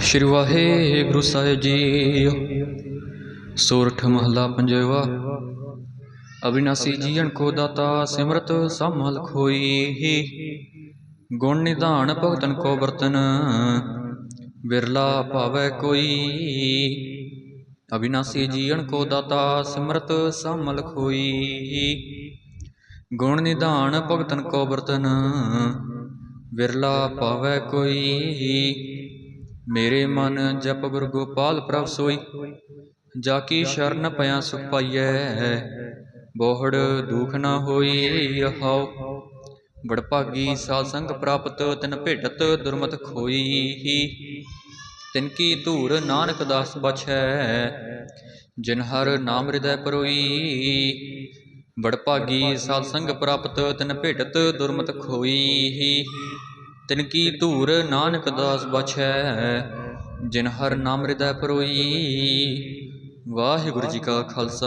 ਸ਼੍ਰੀ ਵਾਹਿਗੁਰੂ ਸਾਹਿਬ ਜੀ। ਸੋਰਠ ਮਹੱਲਾ ਪੰਜਵਾ। ਅਬਿਨਾਸੀ ਜੀਵਨ ਕੋ ਦਾਤਾ ਸਿਮਰਤ ਸਮਲ ਖੋਈ। ਗੁਣ ਨਿਧਾਨ ਭਗਤਨ ਕੋ ਵਰਤਨ, ਬਿਰਲਾ ਭਾਵੈ ਕੋਈ। ਅਬਿਨਾਸੀ ਜੀਵਨ ਕੋ ਦਾਤਾ ਸਿਮਰਤ ਸਮਲ ਖੋਈ। ਗੁਣ ਨਿਧਾਨ ਭਗਤਨ ਕੋ ਵਰਤਨ ਵਿਰਲਾ ਪਾਵੈ ਕੋਈ। ਮੇਰੇ ਮਨ ਜਪ ਗੁਰ ਗੋਪਾਲ ਪ੍ਰਭ ਸੋਈ, ਜਾ ਕੀ ਸ਼ਰਨ ਪਿਆ ਸੁਖ ਪਾਈਐ? ਬੋਹੜ ਦੁਖ ਨਾ ਹੋਈ ਹਉ ਬੜ ਭਾਗੀ ਸਾਧ ਸੰਗ ਪ੍ਰਾਪਤ ਤਿਨ ਭੇਟਤ ਦੁਰਮਤ ਖੋਈ। ਤਿਨ ਕੀ ਧੂਰ ਨਾਨਕ ਦਾਸ ਬਛੈ ਜਿਨ ਹਰ ਨਾਮ ਹਿਰਦੈ ਪਰੋਈ। ਬੜ ਭਾਗੀ ਸਾਧ ਸੰਗ ਪ੍ਰਾਪਤ ਤਿਨ ਭੇਟਤ ਦੁਰਮਤ ਖੋਈ। ਹੀ ਤਿਨ ਕੀ ਧੂਰ ਨਾਨਕ ਦਾਸ ਬਛੈ ਜਿਨ ਹਰ ਨਾਮ ਹਿਰਦੈ ਪਰੋਈ। ਵਾਹਿਗੁਰੂ ਜੀ ਕਾ ਖਾਲਸਾ।